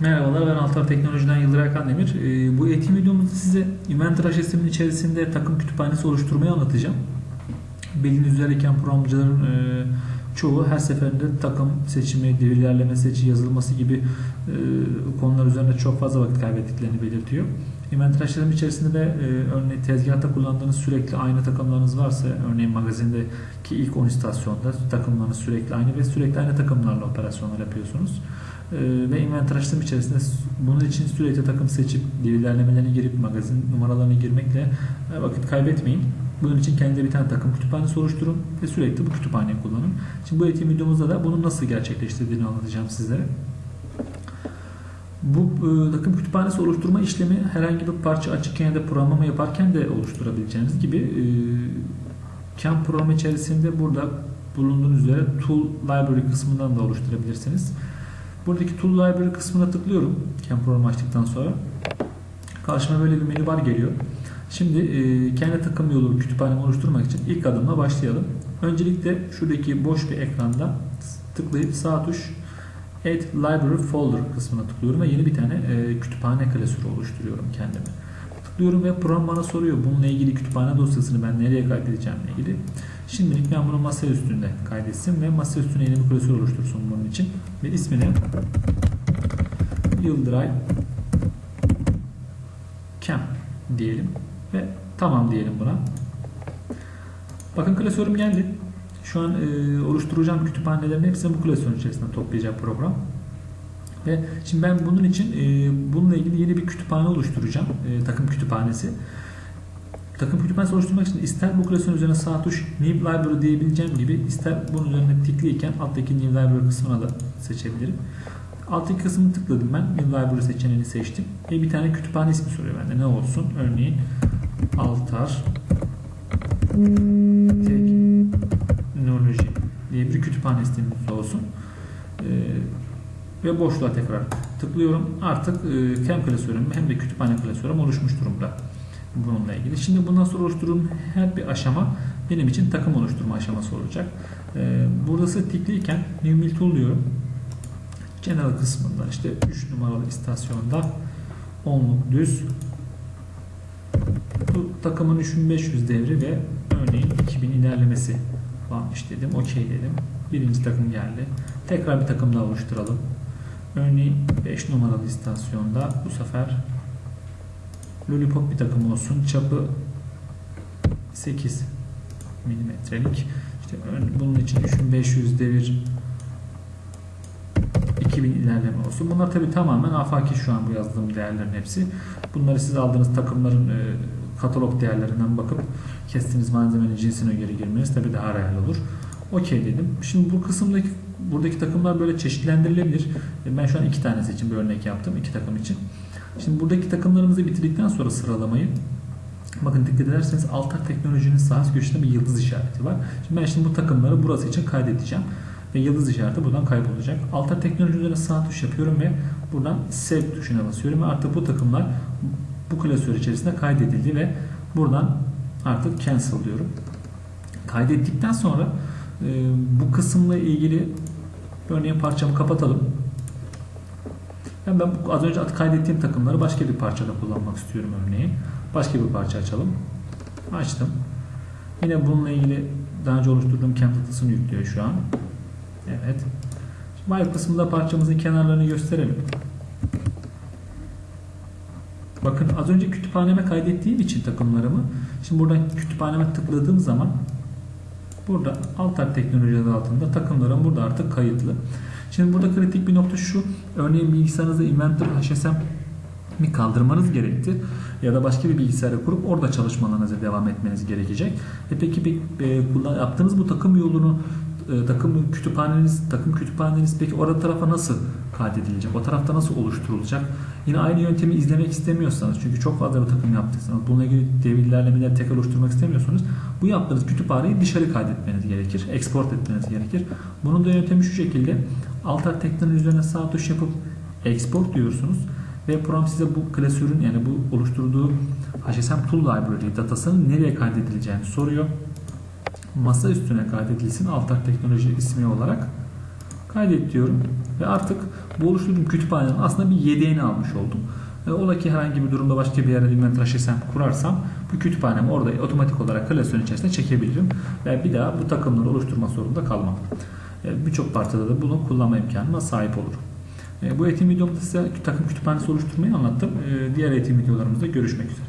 Merhabalar ben Altar Teknoloji'den Yıldıray Kandemir. Ee, bu eğitim videomuzda size Inventor HSM'in içerisinde takım kütüphanesi oluşturmayı anlatacağım. Bildiğiniz üzereyken programcıların e, çoğu her seferinde takım seçimi, ilerleme seçi, yazılması gibi e, konular üzerinde çok fazla vakit kaybettiklerini belirtiyor. Inventor HSM içerisinde de e, örneğin tezgahta kullandığınız sürekli aynı takımlarınız varsa örneğin magazindeki ilk 10 istasyonda takımlarınız sürekli aynı ve sürekli aynı takımlarla operasyonlar yapıyorsunuz. Ee, ve inventar açtığım içerisinde bunun için sürekli takım seçip ilerlemelerine girip magazin numaralarını girmekle e, vakit kaybetmeyin. Bunun için kendinize bir tane takım kütüphanesi oluşturun ve sürekli bu kütüphaneyi kullanın. Şimdi bu eğitim videomuzda da bunu nasıl gerçekleştirdiğini anlatacağım sizlere. Bu e, takım kütüphanesi oluşturma işlemi herhangi bir parça açıkken da programlama yaparken de oluşturabileceğiniz gibi e, CAM programı içerisinde burada bulunduğunuz üzere Tool Library kısmından da oluşturabilirsiniz. Buradaki Tool Library kısmına tıklıyorum. CAM programı açtıktan sonra. Karşıma böyle bir menü bar geliyor. Şimdi e, kendi takım yolu kütüphanemi oluşturmak için ilk adımla başlayalım. Öncelikle şuradaki boş bir ekranda tıklayıp sağ tuş Add Library Folder kısmına tıklıyorum ve yeni bir tane e, kütüphane klasörü oluşturuyorum kendime. Tıklıyorum ve program bana soruyor bununla ilgili kütüphane dosyasını ben nereye kaydedeceğim ilgili. Şimdilik ben bunu masa üstünde kaydetsin ve masa üstüne yeni bir klasör oluştursun bunun için. Ve ismini Yıldıray Cam diyelim ve tamam diyelim buna. Bakın klasörüm geldi. Şu an e, oluşturacağım kütüphanelerin hepsini bu klasörün içerisinde toplayacak program. Ve şimdi ben bunun için e, bununla ilgili yeni bir kütüphane oluşturacağım. E, takım kütüphanesi. Takım kütüphanesi oluşturmak için ister bu klasörün üzerine sağ tuş New Library diyebileceğim gibi ister bunun üzerine tıklıyken alttaki New Library kısmına da seçebilirim. Alttaki kısmını tıkladım ben. New Library seçeneğini seçtim. Ve bir tane kütüphane ismi soruyor bende. Ne olsun? Örneğin Altar Teknoloji diye bir kütüphane ismimiz olsun. Ee, ve boşluğa tekrar tıklıyorum. Artık e, CAM klasörüm hem de kütüphane klasörüm oluşmuş durumda bununla ilgili. Şimdi bundan sonra oluşturduğum her bir aşama benim için takım oluşturma aşaması olacak. Ee, burası tikliyken New Mill Tool diyorum. General kısmında işte 3 numaralı istasyonda onluk düz bu takımın 3500 devri ve örneğin 2000 ilerlemesi varmış dedim. Okey dedim. Birinci takım geldi. Tekrar bir takım daha oluşturalım. Örneğin 5 numaralı istasyonda bu sefer Lollipop bir takım olsun. Çapı 8 milimetrelik. İşte bunun için 3500 devir 2000 ilerleme olsun. Bunlar tabi tamamen afaki şu an bu yazdığım değerlerin hepsi. Bunları siz aldığınız takımların e, katalog değerlerinden bakıp kestiğiniz malzemenin cinsine göre girmeniz tabi daha real olur. Okey dedim. Şimdi bu kısımdaki buradaki takımlar böyle çeşitlendirilebilir. E, ben şu an iki tanesi için bir örnek yaptım. iki takım için. Şimdi buradaki takımlarımızı bitirdikten sonra sıralamayı bakın dikkat ederseniz altar teknolojinin üst köşesinde bir yıldız işareti var. Şimdi ben şimdi bu takımları burası için kaydedeceğim. Ve yıldız işareti buradan kaybolacak. Altar teknoloji üzerine sağ tuş yapıyorum ve buradan save tuşuna basıyorum ve artık bu takımlar bu klasör içerisinde kaydedildi ve buradan artık cancel diyorum. Kaydettikten sonra e, bu kısımla ilgili örneğin parçamı kapatalım. Yani ben az önce kaydettiğim takımları başka bir parçada kullanmak istiyorum örneğin. Başka bir parça açalım. Açtım. Yine bununla ilgili daha önce oluşturduğum camp datasını yüklüyor şu an. Evet. Şimdi file kısmında parçamızın kenarlarını gösterelim. Bakın az önce kütüphaneme kaydettiğim için takımlarımı şimdi buradan kütüphaneme tıkladığım zaman burada Altar Teknoloji adı altında takımlarım burada artık kayıtlı. Şimdi burada kritik bir nokta şu. Örneğin bilgisayarınızda Inventor HSM mi kaldırmanız gerekti ya da başka bir bilgisayarı kurup orada çalışmalarınıza devam etmeniz gerekecek. E peki e, yaptığınız bu takım yolunu e, takım kütüphaneniz, takım kütüphaneniz peki orada tarafa nasıl kaydedilecek? O tarafta nasıl oluşturulacak? Yine aynı yöntemi izlemek istemiyorsanız çünkü çok fazla bir takım yaptıysanız bununla ilgili devir ilerlemeleri tekrar oluşturmak istemiyorsanız bu yaptığınız kütüphaneyi dışarı kaydetmeniz gerekir. Export etmeniz gerekir. Bunun da yöntemi şu şekilde Altar teknoloji üzerine sağ tuş yapıp export diyorsunuz ve program size bu klasörün yani bu oluşturduğu HSM Tool Library datasının nereye kaydedileceğini soruyor. Masa üstüne kaydedilsin Altar Teknoloji ismi olarak kaydet diyorum ve artık Bu oluşturduğum kütüphanenin aslında bir yedeğini almış oldum. E, ola ki herhangi bir durumda başka bir yere inventory sistem kurarsam bu kütüphanemi orada otomatik olarak klasörün içerisine çekebilirim. Ve bir daha bu takımları oluşturma zorunda kalmam. E, Birçok parçada da bunu kullanma imkanına sahip olurum. E, Bu eğitim videomda size takım kütüphanesi oluşturmayı anlattım. E, Diğer eğitim videolarımızda görüşmek üzere.